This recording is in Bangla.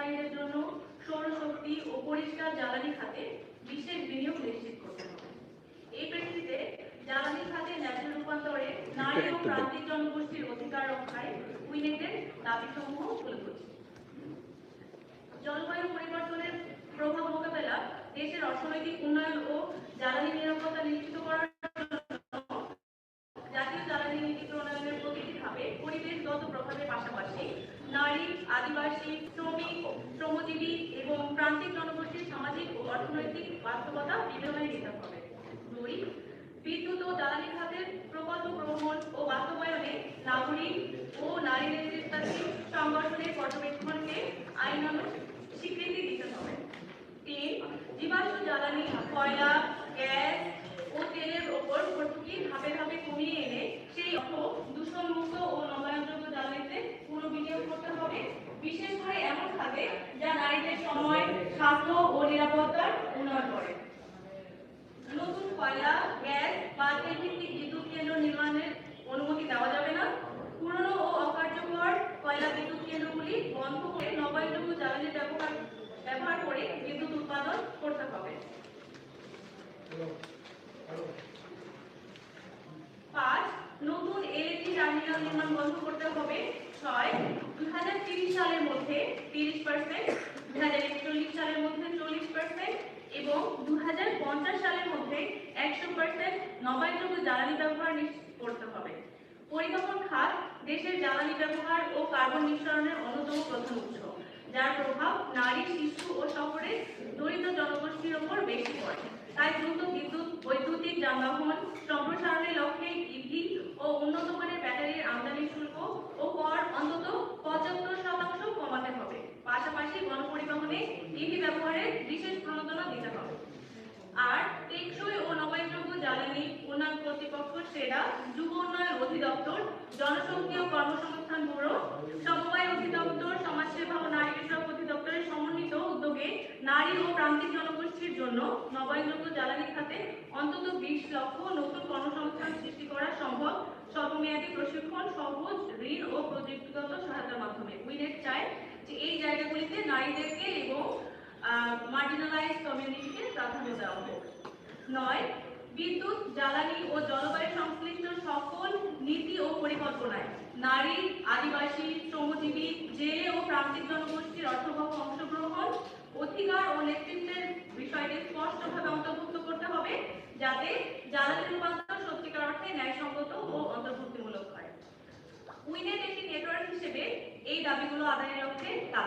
ব্যবসায়ীদের জন্য সৌরশক্তি ও পরিষ্কার জ্বালানি খাতে বিশেষ বিনিয়োগ নিশ্চিত করতে হবে। এই প্রেক্ষিতে জ্বালানি খাতে ন্যায্য রূপান্তরে নারী ও প্রান্তিক জনগোষ্ঠীর অধিকার রক্ষায় উইনেটের দাবিসমূহ তুলে ধরছি। জলবায়ু পরিবর্তনের প্রভাব মোকাবেলা দেশের অর্থনৈতিক উন্নয়ন ও জ্বালানি নিরাপত্তা নিশ্চিত করার নারী আদিবাসী, শ্রমিক, শ্রমজীবী এবং প্রান্তিক জনগোষ্ঠীর সামাজিক ও অর্থনৈতিক বাস্তবতা বিবেচনায় নিতে হবে। দুই, বিদ্যুৎ ও জ্বালানি খাতের প্রকল্প গ্রহণ ও বাস্তবায়নে নাগরিক ও নারী নেতৃত্বাধীন সংগঠনের পর্যবেক্ষণকে আইনানুগ স্বীকৃতি দিতে হবে। তিন, জীবাশ্ম জ্বালানি, কয়লা গ্যাস ও তেলের ওপর ভর্তুকি ধাপে ধাপে কমিয়ে এনে সেই অর্থ দূষণমুক্ত ও নবায়নযোগ্য জ্বালানিতে পুনর্বিনিয়োগ করতে হবে বিশেষ করে এমন খাতে যা নারীদের সময় স্বাস্থ্য ও নিরাপত্তার উন্নয়ন করে নতুন কয়লা গ্যাস বা তেল ভিত্তিক বিদ্যুৎ কেন্দ্র নির্মাণের অনুমতি দেওয়া যাবে না পুরনো ও অকার্যকর কয়লা বিদ্যুৎ কেন্দ্রগুলি বন্ধ করে নবায়নযোগ্য জ্বালানি ব্যবহার ব্যবহার করে বিদ্যুৎ উৎপাদন করতে হবে। পাঁচ নতুন এলএনজি টার্মিনাল নির্মাণ বন্ধ করতে হবে। ছয় দুই সালের মধ্যে তিরিশ পার্সেন্ট দুই হাজার একচল্লিশ সালের মধ্যে চল্লিশ পার্সেন্ট এবং দু হাজার পঞ্চাশ সালের মধ্যে একশো পার্সেন্ট নবায়নযোগ্য জ্বালানি ব্যবহার করতে হবে। পরিবহন খাত দেশের জ্বালানি ব্যবহার ও কার্বন নিঃসরণের অন্যতম প্রধান উৎস। যার প্রভাব নারী, শিশু ও শহরের দরিদ্র জনগোষ্ঠীর ওপর বেশি পড়ে। তাই দ্রুত বিদ্যুৎ, বৈদ্যুতিক যানবাহন, সম্প্রসারণের লক্ষ্যে ইভি ও উন্নত মানের ব্যাটারির আমদানি শুল্ক ও কর অন্তত পঁচাত্তর শতাংশ কমাতে হবে। পাশাপাশি গণপরিবহনে ইভি ব্যবহারে বিশেষ প্রণোদনা দিতে হবে। আর টেকসই ও নবায়নযোগ্য জ্বালানি উন্নয়ন কর্তৃপক্ষ, সেরা যুব উন্নয়ন অধিদপ্তর জনশক্তি কর্মসংস্থান ব্যুরো, সমবায় অধিদপ্তর সমাজসেবা ও নারী বিষয়ক অধিদপ্তরের সমন্বিত উদ্যোগে নারী ও প্রান্তিক জনগোষ্ঠীর জন্য নবায়নযোগ্য জ্বালানি খাতে অন্তত বিশ লক্ষ নতুন কর্মসংস্থান সৃষ্টি করা সম্ভব। স্বল্পমেয়াদী প্রশিক্ষণ, সহজ ঋণ ও প্রযুক্তিগত সহায়তার মাধ্যমে। উইনেট চায় যে এই জায়গাগুলিতে নারীদেরকে এবং মার্জিনালাইজ কমিউনিটিকে প্রাধান্য দেওয়া হোক। নয়, বিদ্যুৎ, জ্বালানি ও জলবায়ু সংশ্লিষ্ট সকল নীতি ও পরিকল্পনায় নারী, আদিবাসী, শ্রমজীবী, জেলে ও প্রান্তিক জনগোষ্ঠীর অর্থবহ অংশগ্রহণ, অধিকার ও নেতৃত্বের বিষয়টি স্পষ্টভাবে অন্তর্ভুক্ত করতে হবে যাতে জ্বালানি রূপান্তর সত্যিকার অর্থে ন্যায়সঙ্গত ও অন্তর্ভুক্তিমূলক হয়। উইনেট একটি নেটওয়ার্ক হিসেবে এই দাবিগুলো আদায়ের লক্ষ্যে